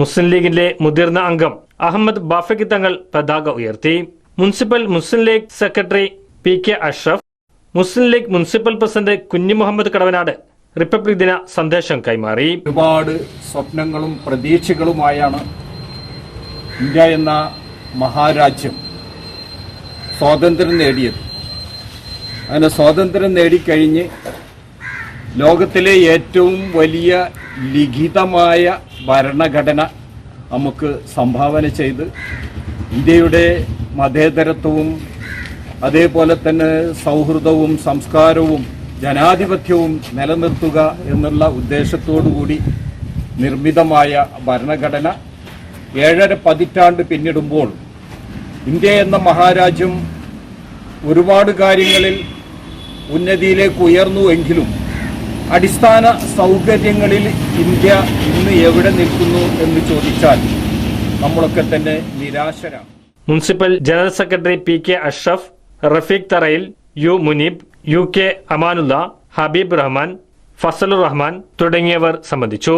മുസ്ലിം ലീഗിന്റെ മുതിർന്ന അംഗം അഹമ്മദ് ബാഫക്കി തങ്ങൾ പതാക ഉയർത്തി. Municipal Muslim League secretary P K Ashraf Muslim League municipal president Kunhi Muhammad Kadavanad republic ദിന സന്ദേശം കൈമാറി. ഒരുപാട് സ്വപ്നങ്ങളും പ്രതീക്ഷകളുമായാണ് ഇന്ത്യ എന്ന മഹാരാജ്യം സ്വാതന്ത്ര്യം നേടിയത്. അങ്ങനെ സ്വാതന്ത്ര്യം നേടിക്കഴിഞ്ഞ് ലോകത്തിലെ ഏറ്റവും വലിയ ലിഖിതമായ ഭരണഘടന നമുക്ക് സംഭാവന ചെയ്ത് ഇന്ത്യയുടെ മതേതരത്വവും അതേപോലെ തന്നെ സൗഹൃദവും സംസ്കാരവും ജനാധിപത്യവും നിലനിർത്തുക എന്നുള്ള ഉദ്ദേശത്തോടുകൂടി നിർമ്മിതമായ ഭരണഘടന ഏഴര പതിറ്റാണ്ട് പിന്നിടുമ്പോൾ ഇന്ത്യ എന്ന മഹാരാജ്യം ഒരുപാട് കാര്യങ്ങളിൽ ഉന്നതിയിലേക്ക് ഉയർന്നു എങ്കിലും അടിസ്ഥാന സൗകര്യങ്ങളിൽ ഇന്ത്യ ഇന്ന് എവിടെ നിൽക്കുന്നു എന്ന് ചോദിച്ചാൽ നമ്മളൊക്കെ തന്നെ നിരാശരാണ്. Municipal general secretary P K Ashraf Rafeeq Tharayil U Muneeb U K Amanulla Habeeb Rahman Fazalur Rahman തുടങ്ങിയവർ സംബന്ധിച്ചു.